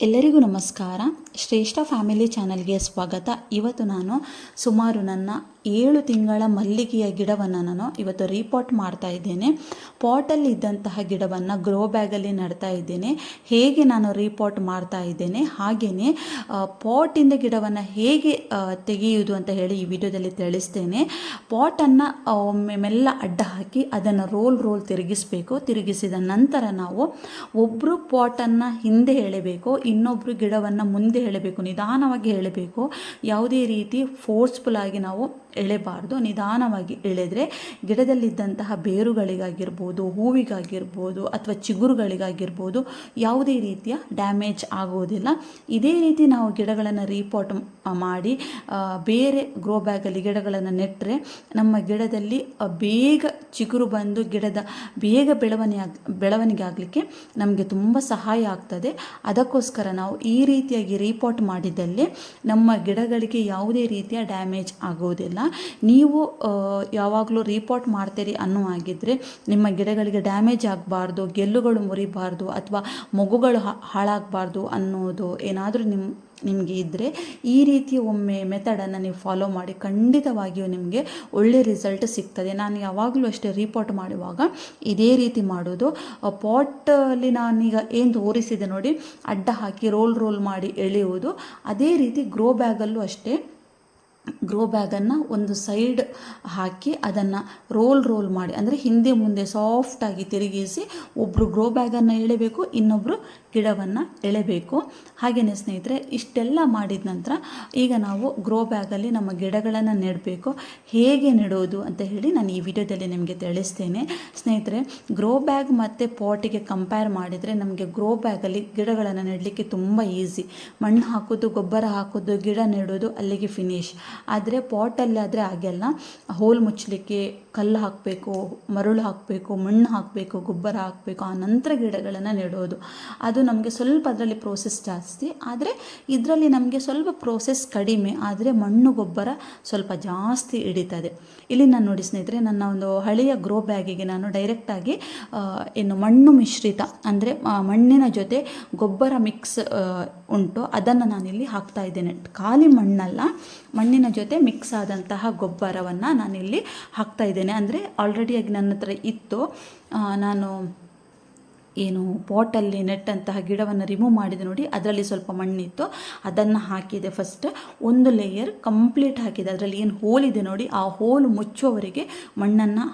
ಎಲ್ಲರಿಗೂ ನಮಸ್ಕಾರ. ಶ್ರೇಷ್ಠ ಫ್ಯಾಮಿಲಿ ಚಾನಲ್ಗೆ ಸ್ವಾಗತ. ಇವತ್ತು ನಾನು ಸುಮಾರು ನನ್ನ ಏಳು ತಿಂಗಳ ಮಲ್ಲಿಗೆಯ ಗಿಡವನ್ನು ನಾನು ಇವತ್ತು ರೀಪಾಟ್ ಮಾಡ್ತಾ ಇದ್ದೇನೆ. ಪಾಟಲ್ಲಿ ಇದ್ದಂತಹ ಗಿಡವನ್ನು ಗ್ರೋ ಬ್ಯಾಗಲ್ಲಿ ನಡ್ತಾ ಇದ್ದೇನೆ. ಹೇಗೆ ನಾನು ರೀಪಾಟ್ ಮಾಡ್ತಾ ಇದ್ದೇನೆ? ಹಾಗೆಯೇ ಪಾಟಿಂದ ಗಿಡವನ್ನು ಹೇಗೆ ತೆಗೆಯುವುದು ಅಂತ ಹೇಳಿ ಈ ವಿಡಿಯೋದಲ್ಲಿ ತಿಳಿಸ್ತೇನೆ. ಪಾಟನ್ನು ಒಮ್ಮೆ ಮೆಲ್ಲ ಅಡ್ಡ ಹಾಕಿ ಅದನ್ನು ರೋಲ್ ರೋಲ್ ತಿರುಗಿಸಬೇಕು. ತಿರುಗಿಸಿದ ನಂತರ ನಾವು ಒಬ್ಬರು ಪಾಟನ್ನು ಹಿಂದೆ ಎಳೆಬೇಕು ಇನ್ನೊಬ್ಬರು ಗಿಡವನ್ನು ಮುಂದೆ ಎಳೆಬೇಕು, ನಿಧಾನವಾಗಿ ಹೇಳಬೇಕು ಯಾವುದೇ ರೀತಿ ಫೋರ್ಸ್ಫುಲ್ ಆಗಿ ನಾವು ಎಳೆಬಾರ್ದು. ನಿಧಾನವಾಗಿ ಎಳೆದರೆ ಗಿಡದಲ್ಲಿದ್ದಂತಹ ಬೇರುಗಳಿಗಾಗಿರ್ಬೋದು, ಹೂವಿಗಾಗಿರ್ಬೋದು ಅಥವಾ ಚಿಗುರುಗಳಿಗಾಗಿರ್ಬೋದು ಯಾವುದೇ ರೀತಿಯ ಡ್ಯಾಮೇಜ್ ಆಗುವುದಿಲ್ಲ ಇದೇ ರೀತಿ ನಾವು ಗಿಡಗಳನ್ನು ರೀಪೋರ್ಟ್ ಮಾಡಿ ಬೇರೆ ಗ್ರೋ ಬ್ಯಾಗಲ್ಲಿ ಗಿಡಗಳನ್ನು ನೆಟ್ಟರೆ ನಮ್ಮ ಗಿಡದಲ್ಲಿ ಬೇಗ ಚಿಗುರು ಬಂದು ಗಿಡದ ಬೇಗ ಬೆಳವಣಿಗೆ ಬೆಳವಣಿಗೆ ಆಗಲಿಕ್ಕೆ ನಮಗೆ ತುಂಬ ಸಹಾಯ ಆಗ್ತದೆ. ಅದಕ್ಕೋಸ್ಕರ ನಾವು ಈ ರೀತಿಯಾಗಿ ರೀಪೋರ್ಟ್ ಮಾಡಿದಲ್ಲಿ ನಮ್ಮ ಗಿಡಗಳಿಗೆ ಯಾವುದೇ ರೀತಿಯ ಡ್ಯಾಮೇಜ್ ಆಗುವುದಿಲ್ಲ ನೀವು ಯಾವಾಗಲೂ ರಿಪೋರ್ಟ್ ಮಾಡ್ತೀರಿ ಅನ್ನೋ ಆಗಿದ್ದರೆ ನಿಮ್ಮ ಗಿಡಗಳಿಗೆ ಡ್ಯಾಮೇಜ್ ಆಗಬಾರ್ದು, ಗೆಲ್ಲುಗಳು ಮುರಿಬಾರ್ದು ಅಥವಾ ಮಗುಗಳು ಹಾಳಾಗಬಾರ್ದು ಅನ್ನೋದು ಏನಾದರೂ ನಿಮ್ಮ ನಿಮಗೆ ಇದ್ದರೆ ಈ ರೀತಿ ಒಮ್ಮೆ ಮೆಥಡನ್ನು ನೀವು ಫಾಲೋ ಮಾಡಿ ಖಂಡಿತವಾಗಿಯೂ ನಿಮಗೆ ಒಳ್ಳೆ ರಿಸಲ್ಟ್ ಸಿಗ್ತದೆ. ನಾನು ಯಾವಾಗಲೂ ಅಷ್ಟೇ ರಿಪೋರ್ಟ್ ಮಾಡುವಾಗ ಇದೇ ರೀತಿ ಮಾಡೋದು. ಪಾಟಲ್ಲಿ ನಾನೀಗ ಏನು ತೋರಿಸಿದೆ ನೋಡಿ, ಅಡ್ಡ ಹಾಕಿ ರೋಲ್ ರೋಲ್ ಮಾಡಿ ಎಳೆಯುವುದು. ಅದೇ ರೀತಿ ಗ್ರೋ ಬ್ಯಾಗಲ್ಲೂ ಅಷ್ಟೇ. ಗ್ರೋ ಬ್ಯಾಗನ್ನು ಒಂದು ಸೈಡ್ ಹಾಕಿ ಅದನ್ನು ರೋಲ್ ರೋಲ್ ಮಾಡಿ. ಅಂದರೆ ಹಿಂದೆ ಮುಂದೆ ಸಾಫ್ಟಾಗಿ ತಿರುಗಿಸಿ ಒಬ್ಬರು ಗ್ರೋ ಬ್ಯಾಗನ್ನು ಎಳೆಬೇಕು ಇನ್ನೊಬ್ಬರು ಗಿಡವನ್ನು ಎಳೆಬೇಕು. ಹಾಗೆಯೇ ಸ್ನೇಹಿತರೆ, ಇಷ್ಟೆಲ್ಲ ಮಾಡಿದ ನಂತರ ಈಗ ನಾವು ಗ್ರೋ ಬ್ಯಾಗಲ್ಲಿ ನಮ್ಮ ಗಿಡಗಳನ್ನು ನೆಡಬೇಕು. ಹೇಗೆ ನೆಡೋದು ಅಂತ ಹೇಳಿ ನಾನು ಈ ವಿಡಿಯೋದಲ್ಲಿ ನಿಮಗೆ ತಿಳಿಸ್ತೇನೆ. ಸ್ನೇಹಿತರೆ ಗ್ರೋ ಬ್ಯಾಗ್ ಮತ್ತು ಪಾಟಿಗೆ ಕಂಪೇರ್ ಮಾಡಿದರೆ ನಮಗೆ ಗ್ರೋ ಬ್ಯಾಗಲ್ಲಿ ಗಿಡಗಳನ್ನು ನೆಡಲಿಕ್ಕೆ ತುಂಬ ಈಸಿ ಮಣ್ಣು ಹಾಕೋದು, ಗೊಬ್ಬರ ಹಾಕೋದು, ಗಿಡ ನೆಡೋದು, ಅಲ್ಲಿಗೆ ಫಿನಿಶ್ ಆದರೆ ಪಾಟಲ್ಲಿ ಆದರೆ ಹಾಗೆಲ್ಲ ಹೋಲ್ ಮುಚ್ಚಲಿಕ್ಕೆ ಕಲ್ಲು ಹಾಕಬೇಕು, ಮರಳು ಹಾಕಬೇಕು, ಮಣ್ಣು ಹಾಕಬೇಕು, ಗೊಬ್ಬರ ಹಾಕಬೇಕು, ಆ ನಂತರ ಗಿಡಗಳನ್ನು ನೆಡೋದು. ಅದು ನಮಗೆ ಸ್ವಲ್ಪ ಅದರಲ್ಲಿ ಪ್ರೋಸೆಸ್ ಜಾಸ್ತಿ. ಆದರೆ ಇದರಲ್ಲಿ ನಮಗೆ ಸ್ವಲ್ಪ ಪ್ರೋಸೆಸ್ ಕಡಿಮೆ, ಆದರೆ ಮಣ್ಣು ಗೊಬ್ಬರ ಸ್ವಲ್ಪ ಜಾಸ್ತಿ ಹಿಡಿತದೆ. ಇಲ್ಲಿ ನಾನು ನೋಡಿ ಸ್ನೇಹಿತರೆ, ನನ್ನ ಒಂದು ಹಳೆಯ ಗ್ರೋ ಬ್ಯಾಗಿಗೆ ನಾನು ಡೈರೆಕ್ಟಾಗಿ ಏನು ಮಣ್ಣು ಮಿಶ್ರಿತ, ಅಂದರೆ ಮಣ್ಣಿನ ಜೊತೆ ಗೊಬ್ಬರ ಮಿಕ್ಸ್ ಉಂಟು. ಅದನ್ನು ನಾನಿಲ್ಲಿ ಹಾಕ್ತಾ ಇದ್ದೇನೆ. ಖಾಲಿ ಮಣ್ಣಲ್ಲ, ಮಣ್ಣಿನ ಜೊತೆ ಮಿಕ್ಸ್ ಆದಂತಹ ಗೊಬ್ಬರವನ್ನು ನಾನಿಲ್ಲಿ ಹಾಕ್ತಾ ಇದ್ದೇನೆ. ಅಂದರೆ ಆಲ್ರೆಡಿಯಾಗಿ ನನ್ನ ಹತ್ರ ಇತ್ತು. ನಾನು ಏನು ಪಾಟಲ್ಲಿ ನೆಟ್ಟಂತಹ ಗಿಡವನ್ನು ರಿಮೂವ್ ಮಾಡಿದೆ ನೋಡಿ, ಅದರಲ್ಲಿ ಸ್ವಲ್ಪ ಮಣ್ಣಿತ್ತು. ಅದನ್ನು ಹಾಕಿದೆ ಫಸ್ಟ್ ಒಂದು ಲೇಯರ್ ಕಂಪ್ಲೀಟ್ ಹಾಕಿದೆ. ಅದರಲ್ಲಿ ಏನು ಹೋಲ್ ಇದೆ ನೋಡಿ, ಆ ಹೋಲ್ ಮುಚ್ಚುವವರೆಗೆ ಮಣ್ಣನ್ನು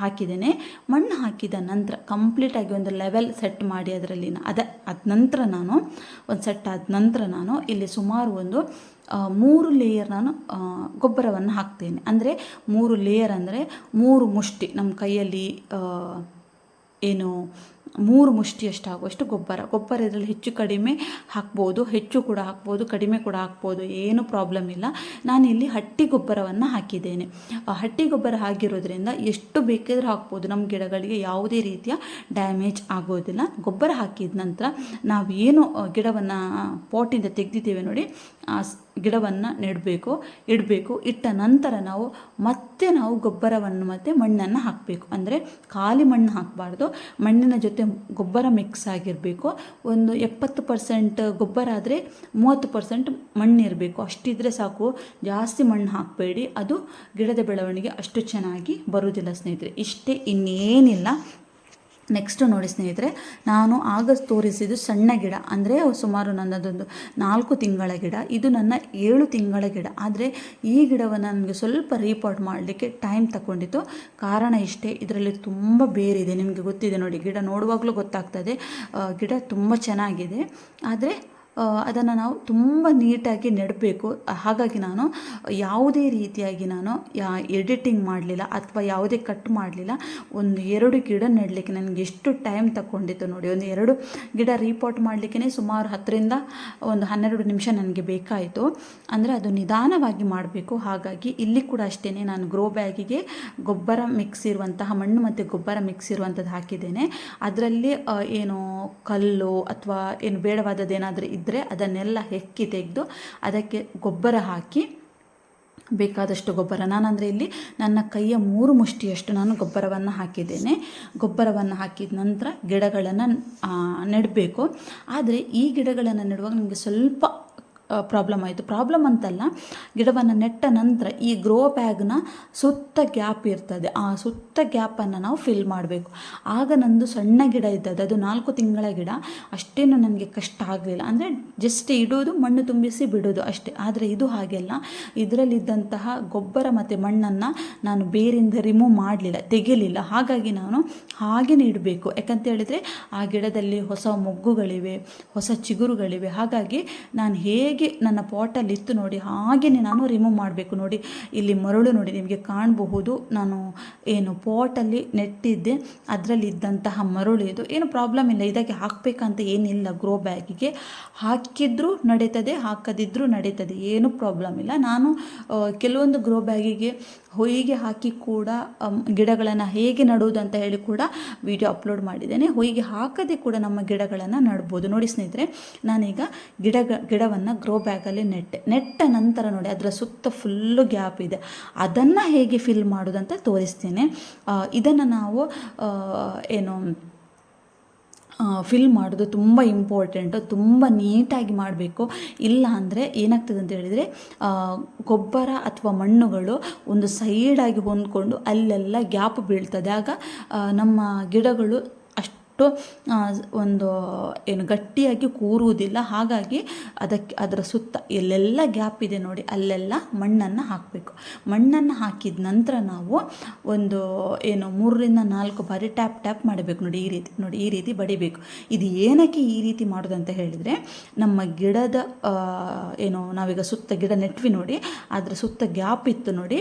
ಹಾಕಿದ್ದೇನೆ. ಮಣ್ಣು ಹಾಕಿದ ನಂತರ ಕಂಪ್ಲೀಟಾಗಿ ಒಂದು ಲೆವೆಲ್ ಸೆಟ್ ಮಾಡಿ ಅದರಲ್ಲಿ ಅದ ಅದ ನಂತರ ನಾನು, ಒಂದು ಸೆಟ್ ಆದ ನಂತರ ನಾನು ಇಲ್ಲಿ ಸುಮಾರು ಒಂದು ಮೂರು ಲೇಯರ್ ನಾನು ಗೊಬ್ಬರವನ್ನು ಹಾಕ್ತೇನೆ. ಅಂದರೆ ಮೂರು ಲೇಯರ್ ಅಂದರೆ ಮೂರು ಮುಷ್ಟಿ. ನಮ್ಮ ಕೈಯಲ್ಲಿ ಏನು, ಮೂರು ಮುಷ್ಟಿಯಷ್ಟು ಆಗುವಷ್ಟು ಗೊಬ್ಬರ. ಗೊಬ್ಬರ ಇದರಲ್ಲಿ ಹೆಚ್ಚು ಕಡಿಮೆ ಹಾಕ್ಬೋದು, ಹೆಚ್ಚು ಕೂಡ ಹಾಕ್ಬೋದು, ಕಡಿಮೆ ಕೂಡ ಹಾಕ್ಬೋದು, ಏನು ಪ್ರಾಬ್ಲಮ್ ಇಲ್ಲ. ನಾನಿಲ್ಲಿ ಹಟ್ಟಿ ಗೊಬ್ಬರವನ್ನು ಹಾಕಿದ್ದೇನೆ. ಹಟ್ಟಿ ಗೊಬ್ಬರ ಹಾಕಿರೋದ್ರಿಂದ ಎಷ್ಟು ಬೇಕಿದ್ರೂ ಹಾಕ್ಬೋದು. ನಮ್ಮ ಗಿಡಗಳಿಗೆ ಯಾವುದೇ ರೀತಿಯ ಡ್ಯಾಮೇಜ್ ಆಗೋದಿಲ್ಲ. ಗೊಬ್ಬರ ಹಾಕಿದ ನಂತರ ನಾವು ಏನು ಗಿಡವನ್ನು ಪಾಟಿಂದ ತೆಗೆದಿದ್ದೇವೆ ನೋಡಿ ಗಿಡವನ್ನು ನೆಡಬೇಕು, ಇಡಬೇಕು, ಇಟ್ಟ ನಂತರ ನಾವು ಮತ್ತೆ ನಾವು ಗೊಬ್ಬರವನ್ನು ಮತ್ತು ಮಣ್ಣನ್ನು ಹಾಕಬೇಕು. ಅಂದರೆ ಖಾಲಿ ಮಣ್ಣು ಹಾಕಬಾರ್ದು. ಮಣ್ಣಿನ ಜೊತೆ ಗೊಬ್ಬರ ಮಿಕ್ಸ್ ಆಗಿರಬೇಕು. ಒಂದು ಎಪ್ಪತ್ತು ಪರ್ಸೆಂಟ್ ಗೊಬ್ಬರ ಆದರೆ ಮೂವತ್ತು ಪರ್ಸೆಂಟ್ ಮಣ್ಣಿರಬೇಕು ಅಷ್ಟಿದ್ದರೆ ಸಾಕು. ಜಾಸ್ತಿ ಮಣ್ಣು ಹಾಕಬೇಡಿ. ಅದು ಗಿಡದ ಬೆಳವಣಿಗೆ ಅಷ್ಟು ಚೆನ್ನಾಗಿ ಬರುವುದಿಲ್ಲ ಸ್ನೇಹಿತರೆ. ಇಷ್ಟೇ ಇನ್ನೇನಿಲ್ಲ. ನೆಕ್ಸ್ಟ್ ನೋಡಿ ಸ್ನೇಹಿತರೆ, ನಾನು ಆಗ ತೋರಿಸಿದ್ದು ಸಣ್ಣ ಗಿಡ, ಅಂದರೆ ಸುಮಾರು ನನ್ನದೊಂದು ನಾಲ್ಕು ತಿಂಗಳ ಗಿಡ, ಇದು ನನ್ನ ಏಳು ತಿಂಗಳ ಗಿಡ. ಆದರೆ ಈ ಗಿಡವನ್ನು ನನಗೆ ಸ್ವಲ್ಪ ರೀಪಾಟ್ ಮಾಡಲಿಕ್ಕೆ ಟೈಮ್ ತಗೊಂಡಿತ್ತು ಕಾರಣ ಇಷ್ಟೇ, ಇದರಲ್ಲಿ ತುಂಬ ಬೇರಿದೆ. ನಿಮಗೆ ಗೊತ್ತಿದೆ ನೋಡಿ, ಗಿಡ ನೋಡುವಾಗಲೂ ಗೊತ್ತಾಗ್ತದೆ. ಗಿಡ ತುಂಬ ಚೆನ್ನಾಗಿದೆ. ಆದರೆ ಅದನ್ನು ನಾವು ತುಂಬ ನೀಟಾಗಿ ನೆಡಬೇಕು. ಹಾಗಾಗಿ ನಾನು ಯಾವುದೇ ರೀತಿಯಾಗಿ ನಾನು ಯಾ ಎಡಿಟಿಂಗ್ ಮಾಡಲಿಲ್ಲ ಅಥವಾ ಯಾವುದೇ ಕಟ್ ಮಾಡಲಿಲ್ಲ. ಒಂದು ಎರಡು ಗಿಡ ನೆಡಲಿಕ್ಕೆ ನನಗೆ ಎಷ್ಟು ಟೈಮ್ ತಗೊಂಡಿತ್ತು ನೋಡಿ. ಒಂದು ಎರಡು ಗಿಡ ರೀಪಾಟ್ ಮಾಡಲಿಕ್ಕೆ ಸುಮಾರು ಹತ್ತರಿಂದ ಒಂದು ಹನ್ನೆರಡು ನಿಮಿಷ ನನಗೆ ಬೇಕಾಯಿತು. ಅಂದರೆ ಅದು ನಿಧಾನವಾಗಿ ಮಾಡಬೇಕು. ಹಾಗಾಗಿ ಇಲ್ಲಿ ಕೂಡ ಅಷ್ಟೇ ನಾನು ಗ್ರೋ ಬ್ಯಾಗಿಗೆ ಗೊಬ್ಬರ ಮಿಕ್ಸ್ ಇರುವಂತಹ, ಮಣ್ಣು ಮತ್ತು ಗೊಬ್ಬರ ಮಿಕ್ಸ್ ಇರುವಂಥದ್ದು ಹಾಕಿದ್ದೇನೆ. ಅದರಲ್ಲಿ ಏನು ಕಲ್ಲು ಅಥವಾ ಏನು ಬೇಡವಾದದ್ದು ಏನಾದರೂ ಇದ್ದರೆ ಅದನ್ನೆಲ್ಲ ಹೆಕ್ಕಿ ತೆಗೆದು ಅದಕ್ಕೆ ಗೊಬ್ಬರ ಹಾಕಿ ಬೇಕಾದಷ್ಟು ಗೊಬ್ಬರ. ನಾನಂದರೆ ಇಲ್ಲಿ ನನ್ನ ಕೈಯ ಮೂರು ಮುಷ್ಟಿಯಷ್ಟು ನಾನು ಗೊಬ್ಬರವನ್ನು ಹಾಕಿದ್ದೇನೆ. ಗೊಬ್ಬರವನ್ನು ಹಾಕಿದ ನಂತರ ಗಿಡಗಳನ್ನು ನೆಡಬೇಕು. ಆದರೆ ಈ ಗಿಡಗಳನ್ನು ನೆಡುವಾಗ ನಿಮಗೆ ಸ್ವಲ್ಪ ಪ್ರಾಬ್ಲಮ್ ಆಯಿತು. ಪ್ರಾಬ್ಲಮ್ ಅಂತಲ್ಲ, ಗಿಡವನ್ನು ನೆಟ್ಟ ನಂತರ ಈ ಗ್ರೋ ಬ್ಯಾಗ್ನ ಸುತ್ತ ಗ್ಯಾಪ್ ಇರ್ತದೆ. ಆ ಸುತ್ತ ಗ್ಯಾಪನ್ನು ನಾವು ಫಿಲ್ ಮಾಡಬೇಕು. ಆಗ ನಂದು ಸಣ್ಣ ಗಿಡ ಇದ್ದದ್ದು, ಅದು ನಾಲ್ಕು ತಿಂಗಳ ಗಿಡ, ಅಷ್ಟೇನು ನನಗೆ ಕಷ್ಟ ಆಗಲಿಲ್ಲ. ಅಂದರೆ ಜಸ್ಟ್ ಇಡೋದು, ಮಣ್ಣು ತುಂಬಿಸಿ ಬಿಡೋದು ಅಷ್ಟೇ. ಆದರೆ ಇದು ಹಾಗೆಲ್ಲ, ಇದರಲ್ಲಿದ್ದಂತಹ ಗೊಬ್ಬರ ಮತ್ತು ಮಣ್ಣನ್ನು ನಾನು ಬೇರಿಂದ ರಿಮೂವ್ ಮಾಡಲಿಲ್ಲ ತೆಗೆಯಲಿಲ್ಲ ಹಾಗಾಗಿ ನಾನು ಹಾಗೆಯೇ ಇಡಬೇಕು. ಯಾಕಂತ ಹೇಳಿದರೆ, ಆ ಗಿಡದಲ್ಲಿ ಹೊಸ ಮೊಗ್ಗುಗಳಿವೆ, ಹೊಸ ಚಿಗುರುಗಳಿವೆ. ಹಾಗಾಗಿ ನಾನು ಹೇಗೆ ಹೇಗೆ ನನ್ನ ಪಾಟಲ್ಲಿ ಇತ್ತು ನೋಡಿ ಹಾಗೆಯೇ ನಾನು ರಿಮೂವ್ ಮಾಡಬೇಕು ನೋಡಿ. ಇಲ್ಲಿ ಮರಳು ನೋಡಿ, ನಿಮಗೆ ಕಾಣಬಹುದು. ನಾನು ಏನು ಪಾಟಲ್ಲಿ ನೆಟ್ಟಿದ್ದೆ ಅದರಲ್ಲಿ ಇದ್ದಂತಹ ಮರಳು ಇದು. ಏನು ಪ್ರಾಬ್ಲಮ್ ಇಲ್ಲ, ಇದಕ್ಕೆ ಹಾಕಬೇಕಂತ ಏನಿಲ್ಲ ಗ್ರೋ ಬ್ಯಾಗಿಗೆ ಹಾಕಿದ್ರೂ ನಡೀತದೆ ಹಾಕದಿದ್ದರೂ ನಡೀತದೆ, ಏನು ಪ್ರಾಬ್ಲಮ್ ಇಲ್ಲ. ನಾನು ಕೆಲವೊಂದು ಗ್ರೋ ಬ್ಯಾಗಿಗೆ ಹೊಯ್ಗೆ ಹಾಕಿ ಕೂಡ ಗಿಡಗಳನ್ನು ಹೇಗೆ ನಡುವುದು ಅಂತ ಹೇಳಿ ಕೂಡ ವಿಡಿಯೋ ಅಪ್ಲೋಡ್ ಮಾಡಿದ್ದೇನೆ. ಹೊಯಿಗೆ ಹಾಕದೆ ಕೂಡ ನಮ್ಮ ಗಿಡಗಳನ್ನು ನಡ್ಬೋದು. ನೋಡಿ ಸ್ನೇಹಿತರೆ, ನಾನೀಗ ಗಿಡ ಗಿಡವನ್ನು ಗ್ರೋ ಬ್ಯಾಗಲ್ಲಿ ನೆಟ್ಟೆ. ನೆಟ್ಟ ನಂತರ ನೋಡಿ ಅದರ ಸುತ್ತ ಫುಲ್ಲು ಗ್ಯಾಪ್ ಇದೆ. ಅದನ್ನು ಹೇಗೆ ಫಿಲ್ ಮಾಡೋದಂತ ತೋರಿಸ್ತೇನೆ. ಇದನ್ನು ನಾವು ಏನು ಫಿಲ್ ಮಾಡೋದು ತುಂಬ ಇಂಪಾರ್ಟೆಂಟು ತುಂಬ ನೀಟಾಗಿ ಮಾಡಬೇಕು. ಇಲ್ಲ ಅಂದರೆ ಏನಾಗ್ತದೆ ಅಂತ ಹೇಳಿದರೆ ಗೊಬ್ಬರ ಅಥವಾ ಮಣ್ಣುಗಳು ಒಂದು ಸೈಡಾಗಿ ಹೊಂದ್ಕೊಂಡು ಅಲ್ಲೆಲ್ಲ ಗ್ಯಾಪ್ ಬೀಳ್ತದೆ. ಆಗ ನಮ್ಮ ಗಿಡಗಳು ಅಷ್ಟು ಒಂದು, ಏನು ಗಟ್ಟಿಯಾಗಿ ಕೂರುವುದಿಲ್ಲ. ಹಾಗಾಗಿ ಅದಕ್ಕೆ, ಅದರ ಸುತ್ತ ಎಲ್ಲೆಲ್ಲ ಗ್ಯಾಪ್ ಇದೆ ನೋಡಿ, ಅಲ್ಲೆಲ್ಲ ಮಣ್ಣನ್ನು ಹಾಕಬೇಕು. ಮಣ್ಣನ್ನು ಹಾಕಿದ ನಂತರ ನಾವು ಒಂದು, ಏನು, ಮೂರರಿಂದ ನಾಲ್ಕು ಬಾರಿ ಟ್ಯಾಪ್ ಟ್ಯಾಪ್ ಮಾಡಬೇಕು ನೋಡಿ, ಈ ರೀತಿ, ನೋಡಿ, ಈ ರೀತಿ ಬಡಿಬೇಕು. ಇದು ಏನಕ್ಕೆ ಈ ರೀತಿ ಮಾಡೋದಂತ ಹೇಳಿದರೆ, ನಮ್ಮ ಗಿಡದ ಏನು, ನಾವೀಗ ಸುತ್ತ ಗಿಡ ನೆಟ್ವಿ ನೋಡಿ, ಅದರ ಸುತ್ತ ಗ್ಯಾಪ್ ಇತ್ತು ನೋಡಿ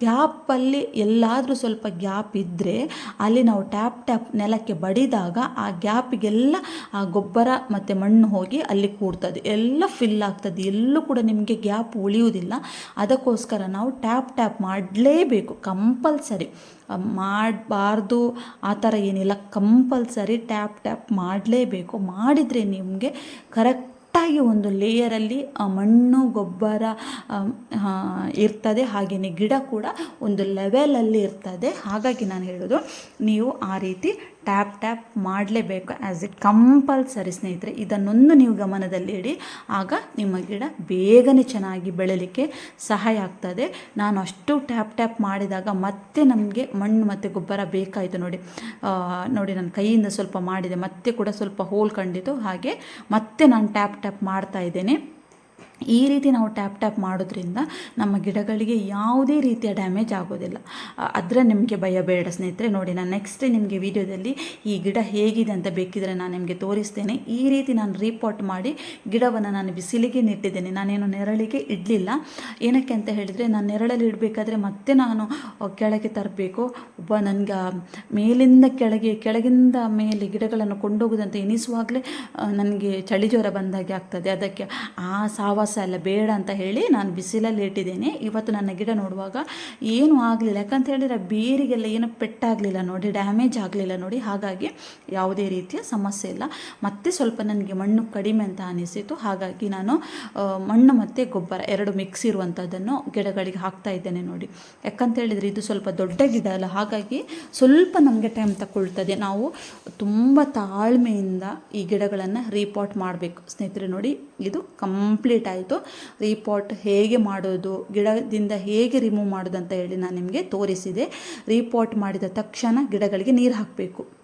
ಗ್ಯಾಪಲ್ಲಿ ಎಲ್ಲಾದರೂ ಸ್ವಲ್ಪ ಗ್ಯಾಪ್ ಇದ್ದರೆ ಅಲ್ಲಿ ನಾವು ಟ್ಯಾಪ್ ಟ್ಯಾಪ್ ನೆಲಕ್ಕೆ ಬಡಿದಾಗ ಆ ಗ್ಯಾಪಿಗೆಲ್ಲ ಆ ಗೊಬ್ಬರ ಮತ್ತು ಮಣ್ಣು ಹೋಗಿ ಅಲ್ಲಿ ಕೂಡ್ತದೆ. ಎಲ್ಲ ಫಿಲ್ ಆಗ್ತದೆ. ಎಲ್ಲೂ ಕೂಡ ನಿಮಗೆ ಗ್ಯಾಪ್ ಉಳಿಯುವುದಿಲ್ಲ. ಅದಕ್ಕೋಸ್ಕರ ನಾವು ಟ್ಯಾಪ್ ಟ್ಯಾಪ್ ಮಾಡಲೇಬೇಕು ಕಂಪಲ್ಸರಿ. ಮಾಡಬಾರ್ದು. ಆ ಥರ ಏನಿಲ್ಲ. ಕಂಪಲ್ಸರಿ ಟ್ಯಾಪ್ ಟ್ಯಾಪ್ ಮಾಡಲೇಬೇಕು. ಮಾಡಿದರೆ ನಿಮಗೆ ಕರೆಕ್ಟ್ ಕರೆಕ್ಟಾಗಿ ಒಂದು ಲೇಯರಲ್ಲಿ ಮಣ್ಣು, ಗೊಬ್ಬರ ಇರ್ತದೆ. ಹಾಗೆಯೇ ಗಿಡ ಕೂಡ ಒಂದು ಲೆವೆಲಲ್ಲಿ ಇರ್ತದೆ. ಹಾಗಾಗಿ ನಾನು ಹೇಳೋದು, ನೀವು ಆ ರೀತಿ ಟ್ಯಾಪ್ ಟ್ಯಾಪ್ ಮಾಡಲೇಬೇಕು ಆ್ಯಸ್ ಇಟ್ ಕಂಪಲ್ಸರಿ ಸ್ನೇಹಿತರೆ. ಇದನ್ನೊಂದು ನೀವು ಗಮನದಲ್ಲಿ ಇಡಿ. ಆಗ ನಿಮ್ಮ ಗಿಡ ಬೇಗನೆ ಚೆನ್ನಾಗಿ ಬೆಳಲಿಕ್ಕೆ ಸಹಾಯ ಆಗ್ತದೆ. ನಾನು ಅಷ್ಟು ಟ್ಯಾಪ್ ಟ್ಯಾಪ್ ಮಾಡಿದಾಗ ಮತ್ತೆ ನಮಗೆ ಮಣ್ಣು ಮತ್ತು ಗೊಬ್ಬರ ಬೇಕಾಯಿತು ನೋಡಿ. ನೋಡಿ ನಾನು ಕೈಯಿಂದ ಸ್ವಲ್ಪ ಮಾಡಿದೆ. ಮತ್ತೆ ಕೂಡ ಸ್ವಲ್ಪ ಹೋಲ್ ಕಂಡಿತು ಹಾಗೆ ಮತ್ತೆ ನಾನು ಟ್ಯಾಪ್ ಟ್ಯಾಪ್ ಮಾಡ್ತಾ ಇದ್ದೇನೆ. ಈ ರೀತಿ ನಾವು ಟ್ಯಾಪ್ ಟ್ಯಾಪ್ ಮಾಡೋದ್ರಿಂದ ನಮ್ಮ ಗಿಡಗಳಿಗೆ ಯಾವುದೇ ರೀತಿಯ ಡ್ಯಾಮೇಜ್ ಆಗೋದಿಲ್ಲ. ಅದರ ನಿಮಗೆ ಭಯ ಬೇಡ ಸ್ನೇಹಿತರೆ. ನೋಡಿ, ನಾನು ನೆಕ್ಸ್ಟ್ ನಿಮಗೆ ವಿಡಿಯೋದಲ್ಲಿ ಈ ಗಿಡ ಹೇಗಿದೆ ಅಂತ ಬೇಕಿದ್ರೆ ನಾನು ನಿಮಗೆ ತೋರಿಸ್ತೇನೆ. ಈ ರೀತಿ ನಾನು ರೀಪಾಟ್ ಮಾಡಿ ಗಿಡವನ್ನು ನಾನು ಬಿಸಿಲಿಗೆ ನೆಟ್ಟಿದ್ದೇನೆ. ನಾನೇನು ನೆರಳಿಗೆ ಇಡಲಿಲ್ಲ. ಏನಕ್ಕೆ ಅಂತ ಹೇಳಿದರೆ, ನಾನು ನೆರಳಲ್ಲಿ ಇಡಬೇಕಾದ್ರೆ ಮತ್ತೆ ನಾನು ಕೆಳಗೆ ತರಬೇಕು. ಒಬ್ಬ ನನಗೆ ಮೇಲಿಂದ ಕೆಳಗೆ, ಕೆಳಗಿಂದ ಮೇಲೆ ಗಿಡಗಳನ್ನು ಕೊಂಡೋಗೋದಂತ ಎನಿಸುವಾಗಲೇ ನನಗೆ ಚಳಿ ಜ್ವರ ಬಂದಾಗೆ ಆಗ್ತದೆ. ಅದಕ್ಕೆ ಆ ಸಾವಾಸ ವಾಸ ಎಲ್ಲ ಬೇಡ ಅಂತ ಹೇಳಿ ನಾನು ಬಿಸಿಲಲ್ಲಿ ಇಟ್ಟಿದ್ದೇನೆ. ಇವತ್ತು ನನ್ನ ಗಿಡ ನೋಡುವಾಗ ಏನೂ ಆಗಲಿಲ್ಲ. ಯಾಕಂತ ಹೇಳಿದ್ರೆ ಬೇರಿಗೆಲ್ಲ ಏನೂ ಪೆಟ್ಟಾಗಲಿಲ್ಲ ನೋಡಿ, ಡ್ಯಾಮೇಜ್ ಆಗಲಿಲ್ಲ ನೋಡಿ. ಹಾಗಾಗಿ ಯಾವುದೇ ರೀತಿಯ ಸಮಸ್ಯೆ ಇಲ್ಲ. ಮತ್ತೆ ಸ್ವಲ್ಪ ನನಗೆ ಮಣ್ಣು ಕಡಿಮೆ ಅಂತ ಅನಿಸಿತು. ಹಾಗಾಗಿ ನಾನು ಮಣ್ಣು ಮತ್ತು ಗೊಬ್ಬರ ಎರಡು ಮಿಕ್ಸ್ ಇರುವಂಥದ್ದನ್ನು ಗಿಡಗಳಿಗೆ ಹಾಕ್ತಾ ಇದ್ದೇನೆ ನೋಡಿ. ಯಾಕಂತ ಹೇಳಿದರೆ ಇದು ಸ್ವಲ್ಪ ದೊಡ್ಡ ಗಿಡ ಅಲ್ಲ. ಹಾಗಾಗಿ ಸ್ವಲ್ಪ ನಮಗೆ ಟೈಮ್ ತಗೊಳ್ತದೆ. ನಾವು ತುಂಬ ತಾಳ್ಮೆಯಿಂದ ಈ ಗಿಡಗಳನ್ನು ರೀಪಾಟ್ ಮಾಡಬೇಕು. ಸ್ನೇಹಿತರೆ ನೋಡಿ, ಇದು ಕಂಪ್ಲೀಟ್ ಆಯಿತು. ಆಯಿತು. ರೀಪಾಟ್ ಹೇಗೆ ಮಾಡೋದು, ಗಿಡದಿಂದ ಹೇಗೆ ರಿಮೂವ್ ಮಾಡೋದು ಅಂತ ಹೇಳಿ ನಾನು ನಿಮಗೆ ತೋರಿಸಿದೆ. ರೀಪಾಟ್ ಮಾಡಿದ ತಕ್ಷಣ ಗಿಡಗಳಿಗೆ ನೀರು ಹಾಕಬೇಕು.